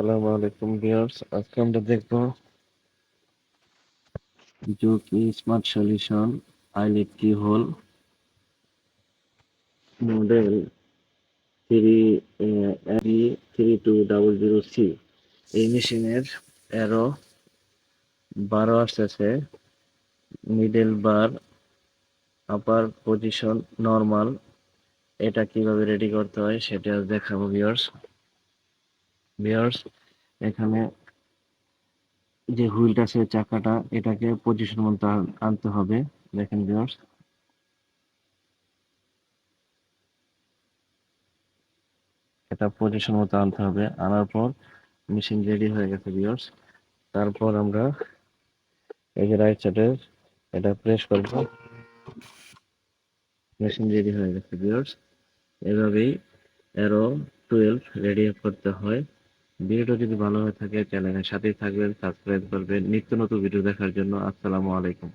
আসসালামু আলাইকুম ভিউয়ার্স, আজকে আমরা দেখব জুকি স্মার্ট সলিউশন আইলেট কি hole? Model three three two, double zero C. এই মেশিনের এরো বারো আসতেছে middle bar upper position normal এটা কীভাবে রেডি করতে হয় সেটা দেখাবো ভিউয়ার্স। ভিউয়ার্স এখানে যে হুইলটা আছে, চাকাটা, এটাকে পজিশন মতো আনতে হবে। দেখেন ভিউয়ার্স এটা পজিশন মতো আনতে হবে। আনার পর মেশিন রেডি হয়ে গেছে ভিউয়ার্স তারপর আমরা এই যে রাইট সাইডে এটা প্রেস করব। মেশিন রেডি হয়ে গেছে ভিউয়ার্স এভাবেই এরো টুয়েলভ রেডি করতে হয়। ভিডিওটা যদি ভালো হয়ে থাকে, চ্যানেলের সাথেই থাকবেন, সাবস্ক্রাইব করবেন, নিত্য নতুন ভিডিও দেখার জন্য আসসালামু আলাইকুম।